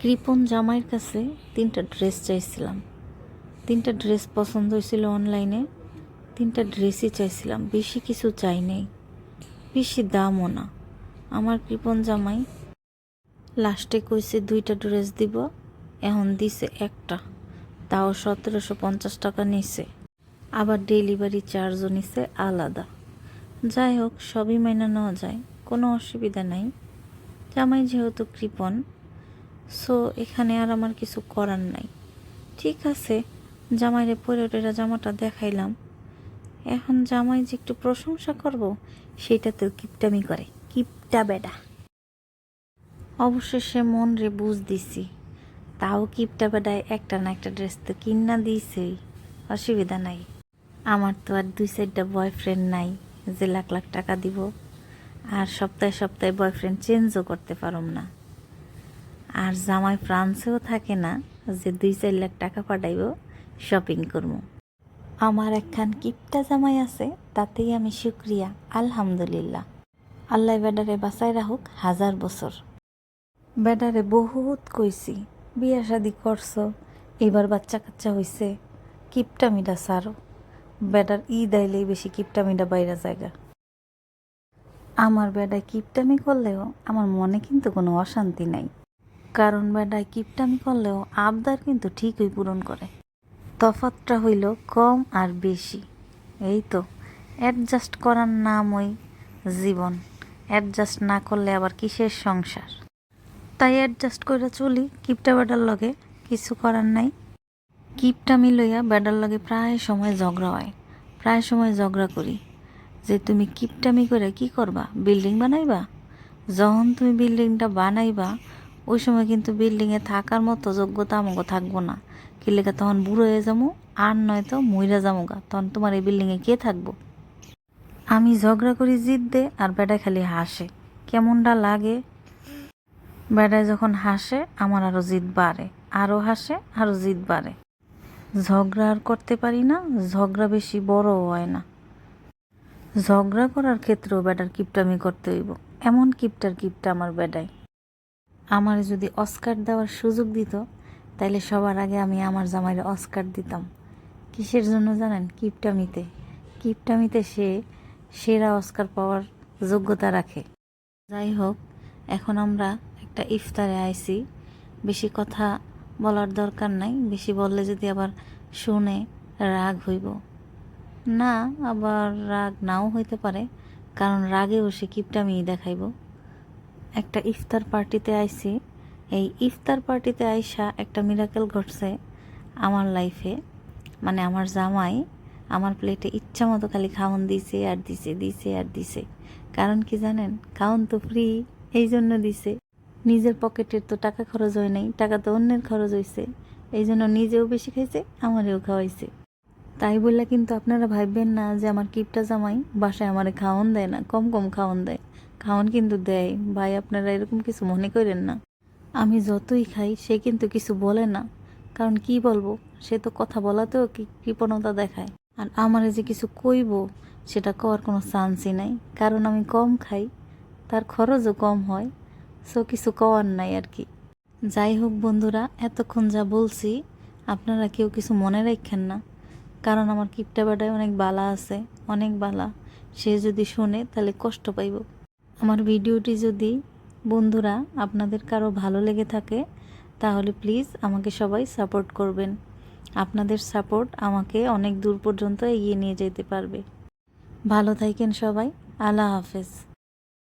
কৃপন জামাইয়ের কাছে তিনটা ড্রেস চাইছিলাম। তিনটা ড্রেস পছন্দ হয়েছিল অনলাইনে, তিনটা ড্রেসই চাইছিলাম। বেশি কিছু চাই নেই, বেশি দামও না। আমার কৃপন জামাই লাস্টে কইছে, দুইটা ড্রেস দিব, এখন দিছে একটা। তাও সতেরোশো পঞ্চাশ টাকা নিছে। আবার ডেলিভারি চার্জও নিছে আলাদা। যাই হোক, সবই মাইনা নেওয়া যায়, কোনো অসুবিধা নাই। জামাই যেহেতু কৃপণ সো এখানে আর আমার কিছু করার নাই। ঠিক আছে, জামাইরে পরে টেরা জামাটা দেখাইলাম। এখন জামাই যে একটু প্রশংসা করব, সেটা তো কিপটামি করে। কিপটা বেডা অবশেষে মন রে বুঝ দিছি। তাও কিপটা বেডায় একটা না একটা ড্রেস তো কিনা দিছেই অসুবিধা নাই। আমার তো আর দুই সাইডটা বয়ফ্রেন্ড নাই, যে লাখ লাখ টাকা দিব। আর সপ্তাহে সপ্তাহে বয়ফ্রেন্ড চেঞ্জও করতে পারম না। আর জামাই ফ্রান্সেও থাকে না যে দুই চার লাখ টাকা পাঠাইব শপিং করব। আমার একখান কিপটা জামাই আছে, তাতেই আমি শুক্রিয়া, আলহামদুলিল্লাহ। আল্লাহ বেডারে বাঁচাই রাখুক হাজার বছর। বেডারে বহুত কইছি, বিয়া শাদি করছ, এবার বাচ্চা কাচ্চা হইছে কিপটামিটা সারো। বেডার ঈদ আইলেই বেশি কিপটামিটা বাইরে জায়গা। আমার বেডায় কিপটামি করলেও আমার মনে কিন্তু কোনো অশান্তি নাই। কারণ বেডায় কিপটামি করলেও আবদার কিন্তু ঠিকই পূরণ করে। তফাতটা হইল কম আর বেশি। এই তো অ্যাডজাস্ট করার নাম ওই জীবন। অ্যাডজাস্ট না করলে আবার কিসের সংসার? তাই অ্যাডজাস্ট করে চলি কিপটা বেডার লগে, কিছু করার নাই। কিপটামি লইয়া বেডার লগে প্রায় সময় ঝগড়া হয়। প্রায় সময় ঝগড়া করি। যে তুমি কিপটামি করে কি করবা? বিল্ডিং বানাইবা? যখন তুমি বিল্ডিংটা বানাইবা ওই সময় কিন্তু বিল্ডিংয়ে থাকার মতো যোগ্যতা আমাকে থাকব না। কি লেগে তখন বুড়ো হয়ে যাব, আর নয়তো মইরা যাব গা তখন তোমার এই বিল্ডিংয়ে কে থাকব? আমি ঝগড়া করি জিদ দে, আর বেটা খালি হাসে। কেমনটা লাগে? বেড়ায় যখন হাসে, আমার আরও জিদ বাড়ে। আরও হাসে আরও জিদ বাড়ে। ঝগড়া আর করতে পারি না, ঝগড়া বেশি বড়ও হয় না। ঝগড়া করার ক্ষেত্রেও বেটার কিপটামি করতে হইব। এমন কিপটার কিপটা আমার বেডায় আমার যদি অস্কার দেওয়ার সুযোগ দিত, তাইলে সবার আগে আমি আমার জামাইরে অস্কার দিতাম। কিসের জন্য জানেন? কিপটামিতে। কিপটামিতে সে সেরা অস্কার পাওয়ার যোগ্যতা রাখে। যাই হোক, এখন আমরা একটা ইফতারে আইছি। বেশি কথা বলার দরকার নাই, বেশি বললে যদি আবার শুনে রাগ হইব। না, আবার রাগ নাও হইতে পারে, কারণ রাগেও সে কিপটামি দেখাইব। একটা ইফতার পার্টিতে আইছি। এই ইফতার পার্টিতে আইসা একটা মিরাকেল ঘটছে আমার লাইফে মানে আমার জামাই আমার প্লেটে ইচ্ছা মতো খালি খাওন দিছে, আর দিছে দিছে, আর দিছে। কারণ কি জানেন? খাওন তো ফ্রি এই জন্য দিছে। নিজের পকেটের তো টাকা খরচ হয় নাই, টাকা তো অন্যের খরচ হয়েছে এই জন্য নিজেও বেশি খাইছে, আমারেও খাওয়াইছে। তাই বললে কিন্তু আপনারা ভাববেন না যে আমার কিপটা জামাই বাসায় আমারে খাওয়ান দেয় না, কম কম খাওয়ান দেয়। খাওয়ান কিন্তু দেয়। ভাই, আপনারা এরকম কিছু মনে করেন না। আমি যতই খাই, সে কিন্তু কিছু বলে না। কারণ কি বলব? সে তো কথা বলাতেও কি কৃপণতা দেখায়। আর আমারে যে কিছু কইব, সেটা করার কোনো চান্সই নাই। কারণ আমি কম খাই, তার খরচও কম হয়। সো কিছু কওয়ার নাই আর কি। যাই হোক বন্ধুরা, এতক্ষণ যা বলছি, আপনারা কেউ কিছু মনে রাখেন না। কারণ আমার কিপটা বেটায় অনেক বালা আছে, অনেক বালা। সে যদি শোনে, তাহলে কষ্ট পাইব। আমার ভিডিওটি যদি বন্ধুরা আপনাদের কারও ভালো লেগে থাকে, তাহলে প্লিজ আমাকে সবাই সাপোর্ট করবেন। আপনাদের সাপোর্ট আমাকে অনেক দূর পর্যন্ত এগিয়ে নিয়ে যেতে পারবে। ভালো থাকেন সবাই। আল্লাহ হাফেজ।